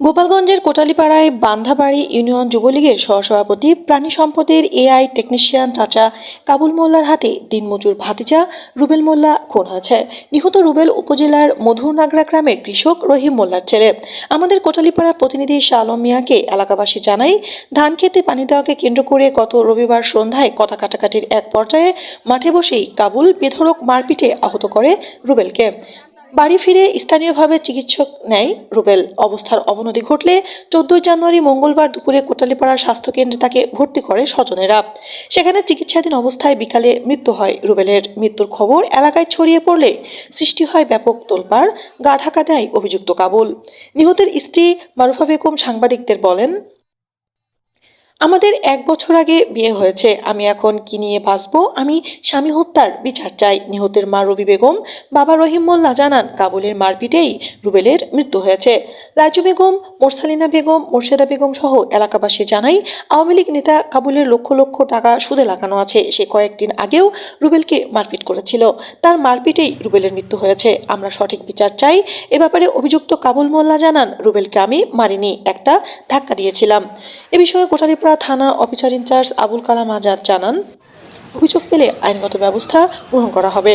গোপালগঞ্জের কোটালীপাড়ায় বান্ধাবাড়ি ইউনিয়ন যুবলীগের সহসভাপতি প্রাণী সম্পদের এআই টেকনিশিয়ান চাচা কাবুল মোল্লার হাতে দিনমজুর ভাতিজা রুবেল মোল্লা খুন হয়েছে। নিহত রুবেল উপজেলার মধুরনাগরা গ্রামের কৃষক রহিম মোল্লার ছেলে। আমাদের কোটালীপাড়া প্রতিনিধি শাহ আলম মিয়াকে এলাকাবাসী জানাই, ধান খেতে পানি দেওয়াকে কেন্দ্র করে গত রবিবার সন্ধ্যায় কথা কাটাকাটির এক পর্যায়ে মাঠে বসেই কাবুল বেধড়ক মারপিটে আহত করে রুবেলকে। বাড়ি ফিরে স্থানীয়ভাবে চিকিৎসক নেয় রুবেল। অবস্থার অবনতি ঘটলে চোদ্দই জানুয়ারি মঙ্গলবার দুপুরে কোটালীপাড়া স্বাস্থ্যকেন্দ্রে তাকে ভর্তি করে স্বজনেরা। সেখানে চিকিৎসাধীন অবস্থায় বিকালে মৃত্যু হয় রুবেলের। মৃত্যুর খবর এলাকায় ছড়িয়ে পড়লে সৃষ্টি হয় ব্যাপক তোলপাড়, গা ঢাকা দেয় অভিযুক্ত কাবুল। নিহতের স্ত্রী মারুফা বেগম সাংবাদিকদের বলেন আমাদের এক বছর আগে বিয়ে হয়েছে। আমি এখন কি নিয়ে বাঁচবো আমি স্বামী হত্যার বিচার চাই। নিহতের মা রবি বেগম, বাবা রহিম মোল্লা জানান, কাবুলের মারপিটেই রুবেলের মৃত্যু হয়েছে। লাজু বেগম, মোরসালিনা বেগম, মোর্শেদা বেগম সহ এলাকাবাসী জানাই, আওয়ামী লীগ নেতা কাবুলের লক্ষ লক্ষ টাকা সুদে লাগানো আছে। সে কয়েকদিন আগেও রুবেলকে মারপিট করেছিল। তার মারপিটেই রুবেলের মৃত্যু হয়েছে। আমরা সঠিক বিচার চাই। এ ব্যাপারে অভিযুক্ত কাবুল মোল্লা জানান, রুবেলকে আমি মারিনি, একটা ধাক্কা দিয়েছিলাম। এ বিষয়ে কোটালীপাড়া থানা officer in charge Abul Kalam Azad জানান। অভিযোগ পেলে আইনগত ব্যবস্থা গ্রহণ করা হবে।